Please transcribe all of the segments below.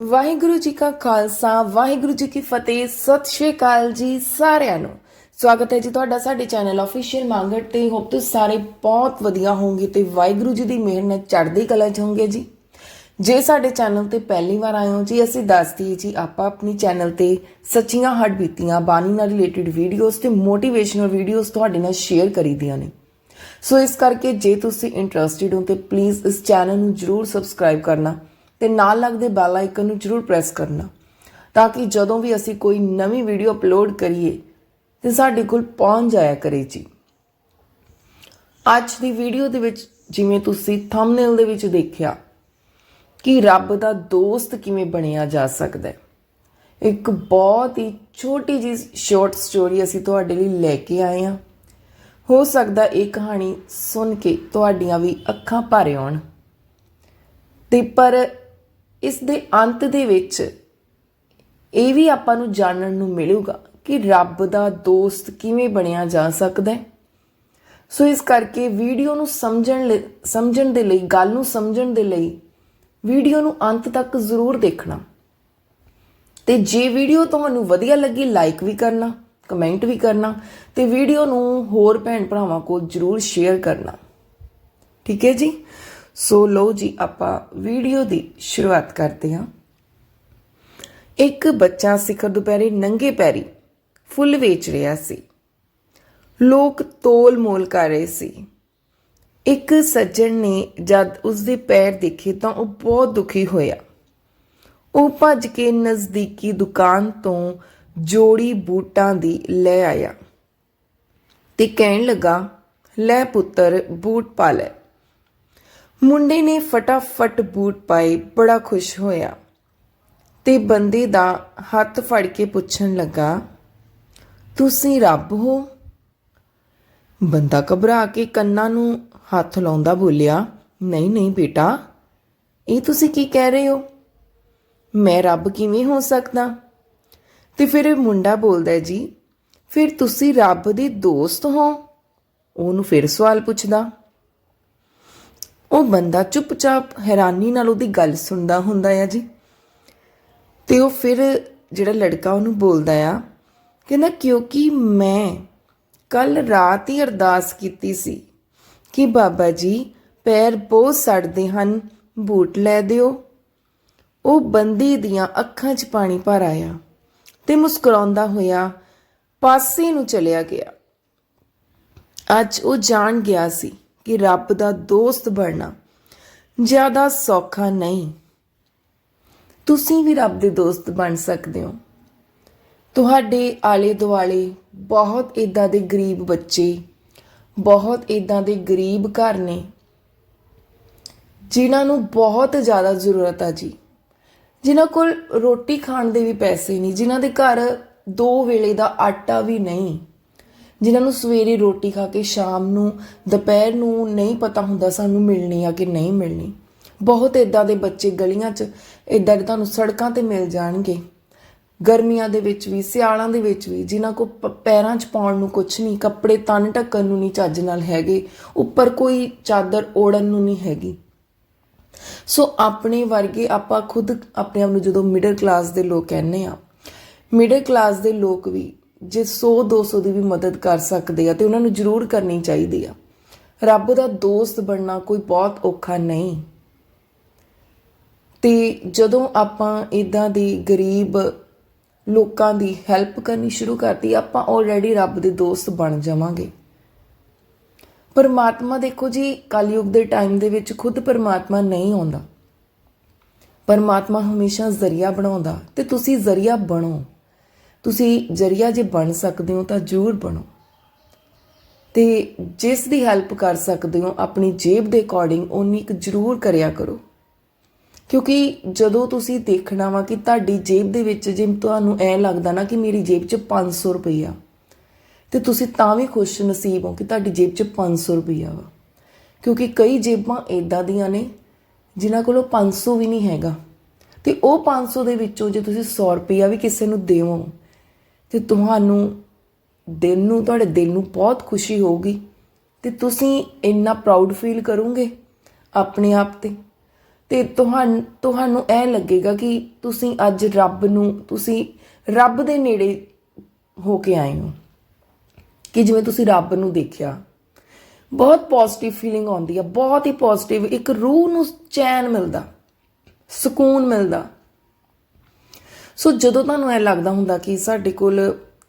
ਵਾਹਿਗੁਰੂ ਜੀ ਕਾ ਖਾਲਸਾ, ਵਾਹਿਗੁਰੂ ਜੀ ਕੀ ਫਤਿਹ, ਸਤਿ ਸ਼੍ਰੀ ਅਕਾਲ ਜੀ ਸਾਰਿਆਂ ਨੂੰ। ਸਵਾਗਤ ਹੈ ਜੀ ਤੁਹਾਡਾ ਸਾਡੇ ਚੈਨਲ ਅਫੀਸ਼ੀਅਲ ਮੰਗਟ ਤੇ। ਹੋਪ ਤੁਸੀਂ ਸਾਰੇ ਬਹੁਤ ਵਧੀਆ ਹੋਵੋਗੇ ਤੇ ਵਾਹਿਗੁਰੂ ਜੀ ਦੀ ਮਿਹਰ ਨਾਲ ਚੜ੍ਹਦੀ ਕਲਾ 'ਚ ਹੋਵੋਗੇ ਜੀ। ਜੇ ਸਾਡੇ ਚੈਨਲ ਤੇ ਪਹਿਲੀ ਵਾਰ ਆਏ ਹੋ ਜੀ, ਅਸੀਂ ਦੱਸਦੀ ਜੀ, ਆਪਾਂ ਆਪਣੀ ਚੈਨਲ ਤੇ ਸੱਚੀਆਂ ਹੱਡ ਬੀਤੀਆਂ, ਬਾਣੀ ਨਾਲ ਰਿਲੇਟਡ ਵੀਡੀਓਜ਼ ਤੇ ਮੋਟੀਵੇਸ਼ਨਲ ਵੀਡੀਓਜ਼ ਤੁਹਾਡੇ ਨਾਲ ਸ਼ੇਅਰ ਕਰੀਦੀਆਂ ਨੇ। ਸੋ ਇਸ ਕਰਕੇ ਜੇ ਤੁਸੀਂ ਇੰਟਰਸਟਿਡ ਹੋ ਤੇ ਪਲੀਜ਼ ਇਸ ਚੈਨਲ ਨੂੰ ਜਰੂਰ ਸਬਸਕ੍ਰਾਈਬ ਕਰਨਾ। ਤੇ ਨਾਲ ਲੱਗਦੇ ਬੈਲ ਆਈਕਨ ਨੂੰ ਜਰੂਰ ਪ੍ਰੈਸ ਕਰਨਾ, ਤਾਂ ਕਿ ਜਦੋਂ ਵੀ ਅਸੀਂ ਕੋਈ ਨਵੀਂ ਵੀਡੀਓ ਅਪਲੋਡ ਕਰੀਏ, ਤੇ ਸਾਡੇ ਕੋਲ ਪਹੁੰਚ ਜਾਇਆ ਕਰੇ ਜੀ। ਅੱਜ ਦੀ ਵੀਡੀਓ ਦੇ ਵਿੱਚ ਜਿਵੇਂ ਤੁਸੀਂ ਥੰਬਨੇਲ ਦੇ ਵਿੱਚ ਦੇਖਿਆ ਕਿ ਰੱਬ ਦਾ ਦੋਸਤ ਕਿਵੇਂ ਬਣਿਆ ਜਾ ਸਕਦਾ ਹੈ। ਇੱਕ ਬਹੁਤ ਹੀ ਛੋਟੀ ਜਿਹੀ ਸ਼ਾਰਟ ਸਟੋਰੀ ਅਸੀਂ ਤੁਹਾਡੇ ਲਈ ਲੈ ਕੇ ਆਏ ਹਾਂ। ਹੋ ਸਕਦਾ ਇਹ ਕਹਾਣੀ ਸੁਣ ਕੇ ਤੁਹਾਡੀਆਂ ਵੀ ਅੱਖਾਂ ਭਰ ਆਉਣ। ਤੇ ਪਰ ਇਸ ਦੇ ਅੰਤ ਦੇ ਵਿੱਚ ਇਹ ਵੀ ਆਪਾਂ ਨੂੰ ਜਾਣਨ ਨੂੰ ਮਿਲੂਗਾ ਕਿ ਰੱਬ ਦਾ ਦੋਸਤ ਕਿਵੇਂ ਬਣਿਆ ਜਾ ਸਕਦਾ ਹੈ। ਸੋ ਇਸ ਕਰਕੇ ਵੀਡੀਓ ਨੂੰ ਸਮਝਣ ਲਈ ਸਮਝਣ ਦੇ ਲਈ, ਗੱਲ ਨੂੰ ਸਮਝਣ ਦੇ ਲਈ ਵੀਡੀਓ ਨੂੰ ਅੰਤ ਤੱਕ ਜ਼ਰੂਰ ਦੇਖਣਾ। ਤੇ ਜੇ ਵੀਡੀਓ ਤੁਹਾਨੂੰ ਵਧੀਆ ਲੱਗੀ ਲਾਈਕ ਵੀ ਕਰਨਾ ਕਮੈਂਟ ਵੀ ਕਰਨਾ ਤੇ ਵੀਡੀਓ ਨੂੰ ਹੋਰ ਭੈਣ ਭਰਾਵਾਂ ਕੋਲ ਜਰੂਰ ਸ਼ੇਅਰ ਕਰਨਾ। ਠੀਕ ਹੈ ਜੀ? ਸੋ ਲਓ ਜੀ, ਆਪਾਂ ਵੀਡੀਓ ਦੀ ਸ਼ੁਰੂਆਤ ਕਰਦੇ ਹਾਂ। ਇੱਕ ਬੱਚਾ ਸਿਖਰ ਦੁਪਹਿਰੇ ਨੰਗੇ ਪੈਰੀ ਫੁੱਲ ਵੇਚ ਰਿਹਾ ਸੀ। ਲੋਕ ਤੋਲ ਮੋਲ ਕਰ ਰਹੇ ਸੀ। ਇੱਕ ਸੱਜਣ ਨੇ ਜਦ ਉਸਦੇ ਪੈਰ ਦੇਖੇ ਤਾਂ ਉਹ ਬਹੁਤ ਦੁਖੀ ਹੋਇਆ। ਉਹ ਭੱਜ ਕੇ ਨਜ਼ਦੀਕੀ ਦੁਕਾਨ ਤੋਂ ਜੋੜੀ ਬੂਟਾਂ ਦੀ ਲੈ ਆਇਆ ਤੇ ਕਹਿਣ ਲੱਗਾ, ਲੈ ਪੁੱਤਰ, ਬੂਟ ਪਾ ਲੈ। ਮੁੰਡੇ ਨੇ ਫਟਾਫਟ ਬੂਟ ਪਾਏ, ਬੜਾ ਖੁਸ਼ ਹੋਇਆ। ਤੇ ਬੰਦੇ ਦਾ ਹੱਥ ਫੜ ਕੇ ਪੁੱਛਣ ਲੱਗਾ, ਤੁਸੀਂ ਰੱਬ ਹੋ? ਬੰਦਾ ਘਬਰਾ ਕੇ ਕੰਨਾਂ ਨੂੰ ਹੱਥ ਲਾਉਂਦਾ ਬੋਲਿਆ, ਨਹੀਂ ਨਹੀਂ ਬੇਟਾ, ਇਹ ਤੁਸੀਂ ਕੀ ਕਹਿ ਰਹੇ ਹੋ? ਮੈਂ ਰੱਬ ਕਿਵੇਂ ਹੋ ਸਕਦਾ? ਤੇ ਫਿਰ ਇਹ ਮੁੰਡਾ ਬੋਲਦਾ ਜੀ, ਫਿਰ ਤੁਸੀਂ ਰੱਬ ਦੇ ਦੋਸਤ ਹੋ? ਉਹਨੂੰ ਫਿਰ ਸਵਾਲ ਪੁੱਛਦਾ। ਉਹ ਬੰਦਾ ਚੁੱਪਚਾਪ ਹੈਰਾਨੀ ਨਾਲ ਉਹਦੀ ਗੱਲ ਸੁਣਦਾ ਹੁੰਦਾ ਆ ਜੀ। ਤੇ ਉਹ ਫਿਰ ਜਿਹੜਾ ਲੜਕਾ ਉਹਨੂੰ ਬੋਲਦਾ ਆ, ਕਹਿੰਦਾ, ਕਿਉਂਕਿ ਮੈਂ ਕੱਲ ਰਾਤ ਹੀ ਅਰਦਾਸ ਕੀਤੀ ਸੀ ਕਿ ਬਾਬਾ ਜੀ ਪੈਰ ਬਹੁਤ ਸੜਦੇ ਹਨ, ਬੂਟ ਲੈ ਦਿਓ। ਉਹ ਬੰਦੇ ਦੀਆਂ ਅੱਖਾਂ 'ਚ ਪਾਣੀ ਭਰ ਆਇਆ ਤੇ ਮੁਸਕਰਾਉਂਦਾ ਹੋਇਆ ਪਾਸੇ ਨੂੰ ਚਲਿਆ ਗਿਆ। ਅੱਜ ਉਹ ਜਾਣ ਗਿਆ ਸੀ। ਕਿ ਰੱਬ ਦਾ ਦੋਸਤ ਬਣਨਾ ਜ਼ਿਆਦਾ ਸੌਖਾ ਨਹੀਂ। ਤੁਸੀਂ ਵੀ ਰੱਬ ਦੇ ਦੋਸਤ ਬਣ ਸਕਦੇ ਹੋ। ਤੁਹਾਡੇ ਆਲੇ ਦੁਆਲੇ ਬਹੁਤ ਇਦਾਂ ਦੇ ਗਰੀਬ ਬੱਚੇ, ਬਹੁਤ ਇਦਾਂ ਦੇ ਗਰੀਬ ਘਰ ਨੇ, ਜਿਨ੍ਹਾਂ ਨੂੰ ਬਹੁਤ ਜ਼ਿਆਦਾ ਜ਼ਰੂਰਤ ਆ ਜੀ। ਜਿਨ੍ਹਾਂ ਕੋਲ ਰੋਟੀ ਖਾਣ ਦੇ ਵੀ ਪੈਸੇ ਨਹੀਂ, ਜਿਨ੍ਹਾਂ ਦੇ ਘਰ ਦੋ ਵੇਲੇ ਦਾ ਆਟਾ ਵੀ ਨਹੀਂ। ਜਿਨ੍ਹਾਂ ਨੂੰ ਸਵੇਰੇ ਰੋਟੀ ਖਾ ਕੇ ਸ਼ਾਮ ਨੂੰ, ਦੁਪਹਿਰ ਨੂੰ ਨਹੀਂ ਪਤਾ ਹੁੰਦਾ ਸਾਨੂੰ ਮਿਲਣੀ ਆ ਕਿ ਨਹੀਂ ਮਿਲਣੀ। ਬਹੁਤ ਇਦਾਂ ਦੇ ਬੱਚੇ ਗਲੀਆਂ 'ਚ ਇਦਾਂ ਦੇ ਤੁਹਾਨੂੰ ਸੜਕਾਂ ਤੇ ਮਿਲ ਜਾਣਗੇ। ਗਰਮੀਆਂ ਦੇ ਵਿੱਚ ਵੀ, ਸਿਆਲਾਂ ਦੇ ਵਿੱਚ ਵੀ, ਜਿਨ੍ਹਾਂ ਕੋ ਪ- ਪੈਰਾਂ 'ਚ ਪਾਉਣ ਨੂੰ ਕੁਝ ਨਹੀਂ, ਕੱਪੜੇ ਤਨ ਢੱਕਣ ਨੂੰ ਨਹੀਂ ਚੱਜ ਨਾਲ ਹੈਗੇ, ਉੱਪਰ ਕੋਈ ਚਾਦਰ ਓੜਨ ਨੂੰ ਨਹੀਂ ਹੈਗੀ। ਸੋ ਆਪਣੇ ਵਰਗੇ ਆਪਾਂ ਖੁਦ ਆਪਣੇ ਆਪ ਨੂੰ ਜਦੋਂ ਮਿਡਲ ਕਲਾਸ ਦੇ ਲੋਕ ਕਹਿੰਦੇ ਆ ਮਿਡਲ ਕਲਾਸ ਦੇ ਲੋਕ ਵੀ ਜੇ 100 200 ਦੀ ਵੀ ਮਦਦ ਕਰ ਸਕਦੇ ਆ ਤੇ ਉਹਨਾਂ ਨੂੰ ਜ਼ਰੂਰ ਕਰਨੀ ਚਾਹੀਦੀ ਆ। ਰੱਬ ਦਾ ਦੋਸਤ ਬਣਨਾ ਕੋਈ ਬਹੁਤ ਔਖਾ ਨਹੀਂ। ਤੇ ਜਦੋਂ ਆਪਾਂ ਇਦਾਂ ਦੀ ਗਰੀਬ ਲੋਕਾਂ ਦੀ ਹੈਲਪ ਕਰਨੀ ਸ਼ੁਰੂ ਕਰਤੀ, ਆਪਾਂ ਆਲਰੇਡੀ ਰੱਬ ਦੇ ਦੋਸਤ ਬਣ ਜਾਵਾਂਗੇ। ਪਰਮਾਤਮਾ ਦੇਖੋ ਜੀ, ਕਲਯੁਗ ਦੇ ਟਾਈਮ ਦੇ ਵਿੱਚ ਖੁਦ ਪਰਮਾਤਮਾ ਨਹੀਂ ਆਉਂਦਾ। ਪਰਮਾਤਮਾ ਹਮੇਸ਼ਾ ਜ਼ਰੀਆ ਬਣਾਉਂਦਾ ਤੇ ਤੁਸੀਂ ਜ਼ਰੀਆ ਬਣੋ। ਤੁਸੀਂ ਜ਼ਰੀਆ ਜੇ ਬਣ ਸਕਦੇ ਹੋ ਤਾਂ ਜ਼ਰੂਰ ਬਣੋ। ਤੇ ਜਿਸ ਦੀ ਹੈਲਪ ਕਰ ਸਕਦੇ ਹੋ, ਆਪਣੀ ਜੇਬ ਦੇ ਅਕੋਰਡਿੰਗ ਉਨੀ ਇੱਕ ਜ਼ਰੂਰ ਕਰਿਆ ਕਰੋ। ਕਿਉਂਕਿ ਜਦੋਂ ਤੁਸੀਂ ਦੇਖਣਾ ਵਾ ਕਿ ਤੁਹਾਡੀ ਜੇਬ ਦੇ ਵਿੱਚ ਜੇ ਤੁਹਾਨੂੰ ਐ ਲੱਗਦਾ ਨਾ ਕਿ ਮੇਰੀ ਜੇਬ 'ਚ 500 ਰੁਪਈਆ ਤੇ ਤੁਸੀਂ ਤਾਂ ਵੀ ਖੁਸ਼ ਨਸੀਬ ਹੋ ਕਿ ਤੁਹਾਡੀ ਜੇਬ 'ਚ 500 ਰੁਪਈਆ ਵਾ। ਕਿਉਂਕਿ ਕਈ ਜੇਬਾਂ ਇਦਾਂ ਦੀਆਂ ਨੇ ਜਿਨ੍ਹਾਂ ਕੋਲੋਂ 500 ਵੀ ਨਹੀਂ ਹੈਗਾ। ਤੇ ਉਹ 500 ਦੇ ਵਿੱਚੋਂ ਜੇ ਤੁਸੀਂ 100 ਰੁਪਈਆ ਵੀ ਕਿਸੇ ਨੂੰ ਦੇਵੋ ਤੇ ਤੁਹਾਨੂੰ ਦਿਲ ਨੂੰ, ਤੁਹਾਡੇ ਦਿਲ ਨੂੰ ਬਹੁਤ ਖੁਸ਼ੀ ਹੋਊਗੀ ਤੇ ਤੁਸੀਂ ਇੰਨਾ ਪ੍ਰਾਊਡ ਫੀਲ ਕਰੋਗੇ ਆਪਣੇ ਆਪ ਤੇ। ਤੇ ਤੁਹਾਨੂੰ ਤੁਹਾਨੂੰ ਇਹ ਲੱਗੇਗਾ ਕਿ ਤੁਸੀਂ ਅੱਜ ਰੱਬ ਨੂੰ, ਤੁਸੀਂ ਰੱਬ ਦੇ ਨੇੜੇ ਹੋ ਕੇ ਆਏ ਹੋ ਕਿ ਜਿਵੇਂ ਤੁਸੀਂ ਰੱਬ ਨੂੰ ਦੇਖਿਆ। ਬਹੁਤ ਪੋਜ਼ਿਟਿਵ ਫੀਲਿੰਗ ਆਉਂਦੀ ਆ, ਬਹੁਤ ਹੀ ਪੋਜ਼ਿਟਿਵ ਇੱਕ ਰੂਹ ਨੂੰ ਚੈਨ ਮਿਲਦਾ, ਸਕੂਨ ਮਿਲਦਾ। ਸੋ ਜਦੋਂ ਤੁਹਾਨੂੰ ਇਹ ਲੱਗਦਾ ਹੁੰਦਾ ਕਿ ਸਾਡੇ ਕੋਲ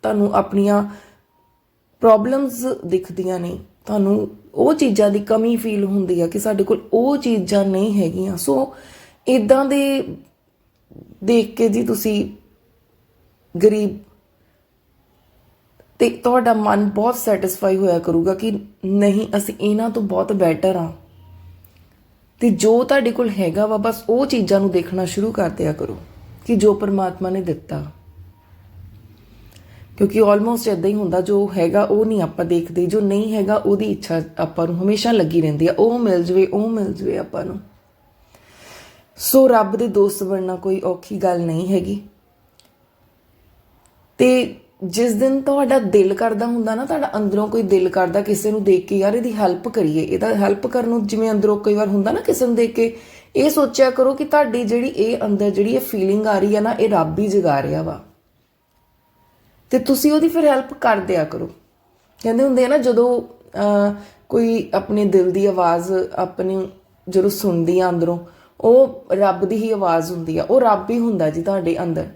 ਤੁਹਾਨੂੰ ਆਪਣੀਆਂ ਪ੍ਰੋਬਲਮਸ ਦਿਖਦੀਆਂ ਨੇ, ਤੁਹਾਨੂੰ ਉਹ ਚੀਜ਼ਾਂ ਦੀ ਕਮੀ ਫੀਲ ਹੁੰਦੀ ਆ ਕਿ ਸਾਡੇ ਕੋਲ ਉਹ ਚੀਜ਼ਾਂ ਨਹੀਂ ਹੈਗੀਆਂ। ਸੋ ਇਦਾਂ ਦੇ ਦੇਖ ਕੇ ਜੀ ਤੁਸੀਂ ਗਰੀਬ ਤੇ ਤੁਹਾਡਾ ਮਨ ਬਹੁਤ ਸੈਟੀਸਫਾਈ ਹੋਇਆ ਕਰੂਗਾ ਕਿ ਨਹੀਂ, ਅਸੀਂ ਇਹਨਾਂ ਤੋਂ ਬਹੁਤ ਬੈਟਰ ਆ। ਤੇ ਜੋ ਤੁਹਾਡੇ ਕੋਲ ਹੈਗਾ ਵਾ, ਬਸ ਉਹ ਚੀਜ਼ਾਂ ਨੂੰ ਦੇਖਣਾ ਸ਼ੁਰੂ ਕਰ ਦਿਆ ਕਰੋ। ਕਿ ਜੋ ਪਰਮਾਤਮਾ ਨੇ ਦਿੱਤਾ। ਕਿਉਂਕਿ ਆਲਮੋਸਟ ਇਦਾਂ ਹੀ ਹੁੰਦਾ, ਜੋ ਹੈਗਾ ਉਹ ਨਹੀਂ ਆਪਾਂ ਦੇਖਦੇ, ਜੋ ਨਹੀਂ ਹੈਗਾ ਉਹਦੀ ਇੱਛਾ ਆਪਾਂ ਨੂੰ ਹਮੇਸ਼ਾ ਲੱਗੀ ਰਹਿੰਦੀ ਆ ਉਹ ਮਿਲ ਜਵੇ, ਉਹ ਮਿਲ ਜਵੇ ਆਪਾਂ ਨੂੰ। ਸੋ ਰੱਬ ਦੇ ਦੋਸਤ ਬਣਨਾ ਕੋਈ ਔਖੀ ਗੱਲ ਨਹੀਂ ਹੈਗੀ। ਤੇ ਜਿਸ ਦਿਨ ਤੁਹਾਡਾ ਦਿਲ ਕਰਦਾ ਹੁੰਦਾ ਨਾ, ਤੁਹਾਡਾ ਅੰਦਰੋਂ ਕੋਈ ਦਿਲ ਕਰਦਾ ਕਿਸੇ ਨੂੰ ਦੇਖ ਕੇ, ਯਾਰ ਇਹਦੀ ਹੈਲਪ ਕਰੀਏ। ਇਹਦਾ ਹੈਲਪ ਕਰਨ ਨੂੰ ਜਿਵੇਂ ਅੰਦਰੋਂ ਕਈ ਵਾਰ ਹੁੰਦਾ ਨਾ ਕਿਸੇ ਨੂੰ ਦੇਖ ਕੇ ਇਹ ਸੋਚਿਆ ਕਰੋ ਕਿ ਤੁਹਾਡੀ ਜਿਹੜੀ ਇਹ ਅੰਦਰ ਜਿਹੜੀ ਇਹ ਫੀਲਿੰਗ ਆ ਰਹੀ ਹੈ ਨਾ, ਇਹ ਰੱਬ ਹੀ ਜਗਾ ਰਿਹਾ ਵਾ। ਤੇ ਤੁਸੀਂ ਉਹਦੀ ਫਿਰ ਹੈਲਪ ਕਰ ਦਿਆ ਕਰੋ। ਕਹਿੰਦੇ ਹੁੰਦੇ ਆ ਨਾ, ਜਦੋਂ ਕੋਈ ਆਪਣੇ ਦਿਲ ਦੀ ਆਵਾਜ਼ ਆਪਣੀ ਜਦੋਂ ਸੁਣਦੀ ਆ ਅੰਦਰੋਂ, ਉਹ ਰੱਬ ਦੀ ਹੀ ਆਵਾਜ਼ ਹੁੰਦੀ ਆ। ਉਹ ਰੱਬ ਹੀ ਹੁੰਦਾ ਜੀ ਤੁਹਾਡੇ ਅੰਦਰ।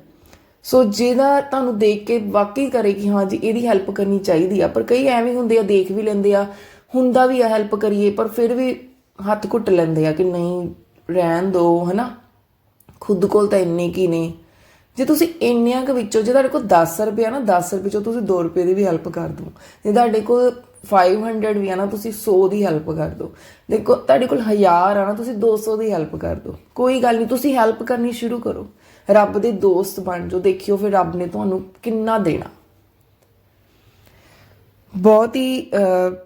ਸੋ ਜਿਹਦਾ ਤੁਹਾਨੂੰ ਦੇਖ ਕੇ ਵਾਕਈ ਕਰੇ ਕਿ ਹਾਂ ਜੀ, ਇਹਦੀ ਹੈਲਪ ਕਰਨੀ ਚਾਹੀਦੀ ਆ। ਪਰ ਕਈ ਐਵੇਂ ਹੁੰਦੇ ਆ, ਦੇਖ ਵੀ ਲੈਂਦੇ ਆ, ਹੁੰਦਾ ਵੀ ਆ ਹੈਲਪ ਕਰੀਏ, ਪਰ ਫਿਰ ਵੀ ਹੱਥ ਘੁੱਟ ਲੈਂਦੇ ਆ ਕਿ ਨਹੀਂ ਰਹਿਣ ਦੋ, ਹਨਾ? ਖੁਦ ਕੋਲ ਤਾਂ ਇੰਨੇ ਕੀ ਨੇ ਜੇ ਤੁਸੀਂ ਇੰਨਿਆਂ ਕੁ ਵਿੱਚੋਂ, ਜੇ ਤੁਹਾਡੇ ਕੋਲ 10 ਰੁਪਏ ਆ ਨਾ 10 ਰੁਪਏ ਚੋਂ ਤੁਸੀਂ 2 ਰੁਪਏ ਦੀ ਵੀ ਹੈਲਪ ਕਰ ਦਿਓ। ਜੇ ਤੁਹਾਡੇ ਕੋਲ 500 ਵੀ ਆ ਨਾ, ਤੁਸੀਂ 100 ਦੀ ਹੈਲਪ ਕਰ ਦਿਓ। ਦੇਖੋ, ਤੁਹਾਡੇ ਕੋਲ 1000 ਆ ਨਾ, ਤੁਸੀਂ 200 ਦੀ ਹੈਲਪ ਕਰ ਦਿਓ। ਕੋਈ ਗੱਲ ਨਹੀਂ, ਤੁਸੀਂ ਹੈਲਪ ਕਰਨੀ ਸ਼ੁਰੂ ਕਰੋ। ਰੱਬ ਦੇ ਦੋਸਤ ਬਣ ਜਾਓ, ਦੇਖਿਓ ਫਿਰ ਰੱਬ ਨੇ ਤੁਹਾਨੂੰ ਕਿੰਨਾ ਦੇਣਾ। ਬਹੁਤ ਹੀ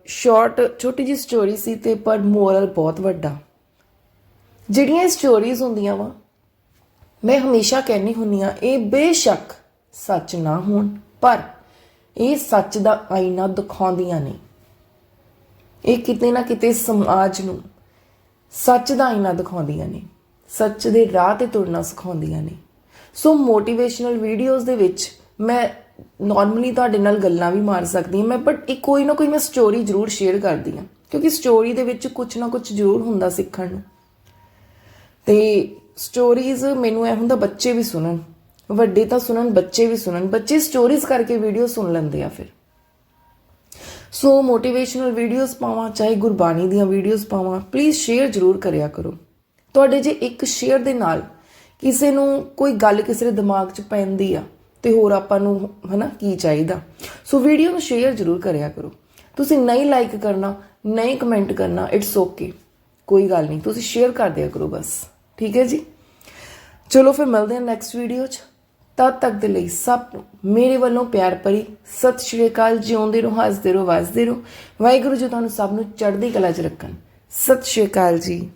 ਸ਼ਾਰਟ ਛੋਟੀ ਜੀ ਸਟੋਰੀ ਸੀ ਤੇ, ਪਰ ਮੋਰਲ ਬਹੁਤ ਵੱਡਾ। ਜਿਹੜੀਆਂ ਸਟੋਰੀਜ਼ ਹੁੰਦੀਆਂ ਵਾ, ਮੈਂ ਹਮੇਸ਼ਾ ਕਹਿੰਨੀ ਹੁੰਨੀ ਆ ਇਹ ਬੇਸ਼ੱਕ ਸੱਚ ਨਾ ਹੋਣ, ਪਰ ਇਹ ਸੱਚ ਦਾ ਆਈਨਾ ਦਿਖਾਉਂਦੀਆਂ ਨੇ। ਇਹ ਕਿਤੇ ਨਾ ਕਿਤੇ ਸਮਾਜ ਨੂੰ ਸੱਚ ਦਾ ਆਈਨਾ ਦਿਖਾਉਂਦੀਆਂ ਨੇ, ਸੱਚ ਦੇ ਰਾਹ ਤੇ ਤੁਰਨਾ ਸਿਖਾਉਂਦੀਆਂ ਨੇ। ਸੋ ਮੋਟੀਵੇਸ਼ਨਲ ਵੀਡੀਓਜ਼ ਦੇ ਵਿੱਚ ਮੈਂ ਨਾਰਮਲੀ ਤੁਹਾਡੇ ਨਾਲ ਗੱਲਾਂ ਵੀ ਮਾਰ ਸਕਦੀ ਹਾਂ, ਮੈਂ ਬਟ ਇੱਕ ਕੋਈ ਨਾ ਕੋਈ ਮੈਂ ਸਟੋਰੀ ਜ਼ਰੂਰ ਸ਼ੇਅਰ ਕਰਦੀ ਹਾਂ, ਕਿਉਂਕਿ ਸਟੋਰੀ ਦੇ ਵਿੱਚ ਕੁਝ ਨਾ ਕੁਝ ਜ਼ਰੂਰ ਹੁੰਦਾ ਸਿੱਖਣ ਨੂੰ। ਤੇ ਸਟੋਰੀਜ਼ ਮੈਨੂੰ ਇਹ ਹੁੰਦਾ ਬੱਚੇ ਵੀ ਸੁਣਨ। ਵੱਡੇ ਤਾਂ ਸੁਣਨ, ਬੱਚੇ ਵੀ ਸੁਣਨ। ਬੱਚੇ ਸਟੋਰੀਜ਼ ਕਰਕੇ ਵੀਡੀਓ ਸੁਣ ਲੈਂਦੇ ਆ ਫਿਰ। ਸੋ ਮੋਟੀਵੇਸ਼ਨਲ ਵੀਡੀਓਜ਼ ਪਾਵਾਂ, ਚਾਹੇ ਗੁਰਬਾਣੀ ਦੀਆਂ ਵੀਡੀਓਜ਼ ਪਾਵਾਂ ਪਲੀਜ਼ ਸ਼ੇਅਰ ਜ਼ਰੂਰ ਕਰਿਆ ਕਰੋ। ਤੁਹਾਡੇ ਜੇ ਇੱਕ ਸ਼ੇਅਰ ਦੇ ਨਾਲ ਕਿਸੇ ਨੂੰ ਕੋਈ ਗੱਲ ਕਿਸੇ ਦੇ ਦਿਮਾਗ 'ਚ ਪੈਂਦੀ ਆ, ਤੇ ਹੋਰ ਆਪਾਂ ਨੂੰ ਹਨਾ, ਕੀ ਚਾਹੀਦਾ? ਸੋ ਵੀਡੀਓ ਨੂੰ ਸ਼ੇਅਰ ਜ਼ਰੂਰ ਕਰਿਆ ਕਰੋ। ਤੁਸੀਂ ਨਹੀਂ ਲਾਈਕ ਕਰਨਾ, ਨਹੀਂ ਕਮੈਂਟ ਕਰਨਾ ਇਟਸ ਓਕੇ ਕੋਈ ਗੱਲ ਨਹੀਂ, ਤੁਸੀਂ ਸ਼ੇਅਰ ਕਰ ਦਿਆ ਕਰੋ ਬਸ। ਠੀਕ ਹੈ ਜੀ। ਚਲੋ ਫਿਰ ਮਿਲਦੇ ਹਾਂ ਨੈਕਸਟ ਵੀਡੀਓ 'ਚ। ਤਦ ਤੱਕ ਦੇ ਲਈ ਸਭ ਨੂੰ ਮੇਰੇ ਵੱਲੋਂ ਪਿਆਰ ਭਰੀ ਸਤਿ ਸ਼੍ਰੀ ਅਕਾਲ। ਜਿਉਂਦੇ ਰਹੋ, ਹੱਸਦੇ ਰਹੋ ਵੱਸਦੇ ਰਹੋ। ਵਾਹਿਗੁਰੂ ਜੀ, ਤੁਹਾਨੂੰ ਸਭ ਨੂੰ ਚੜ੍ਹਦੀ ਕਲਾ 'ਚ ਰੱਖਣ। ਸਤਿ ਸ਼੍ਰੀ ਅਕਾਲ ਜੀ।